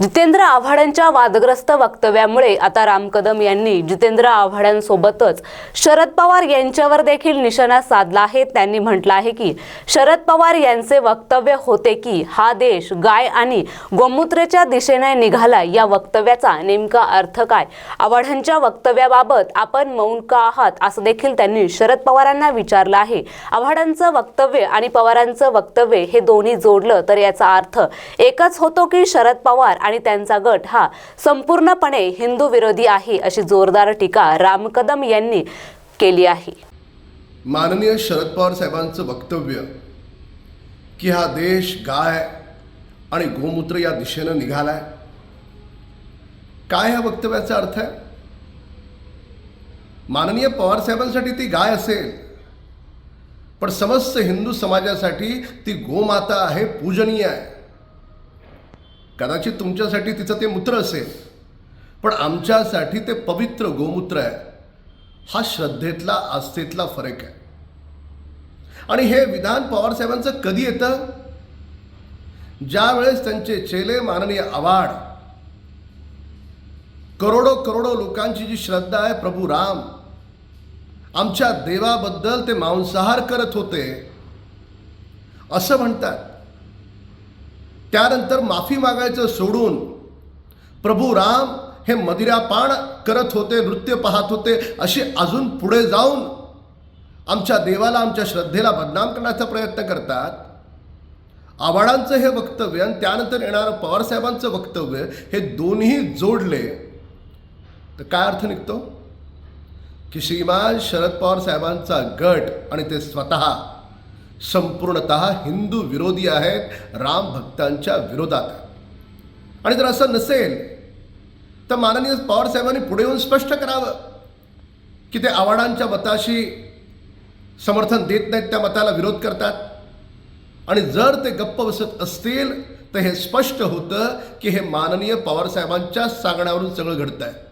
जितेंद्र आव्हाडांच्या वादग्रस्त वक्तव्यामुळे आता राम कदम यांनी जितेंद्र आव्हाडांसोबतच शरद पवार यांच्यावर देखील निशाणा साधला आहे. त्यांनी म्हटलं आहे की शरद पवार यांचे वक्तव्य होते की हा देश गाय आणि गोमूत्रच्या दिशेने निघाला या वक्तव्याचा नेमका अर्थ काय? आव्हाडांच्या वक्तव्याबाबत आपण मौन का आहात? असं देखील त्यांनी शरद पवारांना विचारलं आहे. आव्हाडांचं वक्तव्य आणि पवारांचं वक्तव्य हे दोन्ही जोडलं तर याचा अर्थ एकच होतो की शरद पवार आणि त्यांचा गट हा संपूर्णपणे हिंदू विरोधी आहे अशी जोरदार टीका राम कदम यांनी केली आहे. माननीय शरद पवार साहेबांचं वक्तव्य की हा देश गाय आणि गोमूत्र या दिशेनं निघालाय. काय ह्या वक्तव्याचा अर्थ आहे? माननीय पवार साहेबांसाठी ती गाय असेल पण समस्त हिंदू समाजासाठी ती गोमाता आहे पूजनीय आहे. कदाचित तुमच्यासाठी तिचं ते मूत्र असेल पण आमच्यासाठी ते पवित्र गोमूत्र आहे. हा श्रद्धेतला आस्थेतला फरक आहे. आणि हे विधान पवारसाहेबांचं कधी येतं? ज्यावेळेस त्यांचे चेले माननीय आवाड करोडो करोडो लोकांची जी श्रद्धा आहे प्रभू राम आमच्या देवाबद्दल ते मांसाहार करत होते असं म्हणतात. त्यानंतर माफी मागायचं सोडून प्रभू राम हे मदिरापान करत होते नृत्य पाहत होते. असे अजून पुढे जाऊन आमच्या देवाला आमच्या श्रद्धेला बदनाम करण्याचा प्रयत्न करतात. आव्हाडांचं हे वक्तव्य आणि त्यानंतर येणारं पवारसाहेबांचं वक्तव्य हे दोन्ही जोडले. तर काय अर्थ निघतो? की श्रीमान शरद पवार साहेबांचा गट आणि ते स्वतः संपूर्णत हिंदू विरोधी आहेत राम भक्तांच्या विरोधात आणि जर असं नसेल तर माननीय पवार साहेबांनी पुढे येऊन स्पष्ट करावं की ते आव्हाडांच्या मताशी समर्थन देत नाहीत त्या मताला विरोध करतात. आणि जर ते गप्प बसत असतील तर हे स्पष्ट होतं की हे माननीय पवार साहेबांच्या सांगण्यावरून सगळं घडतं आहे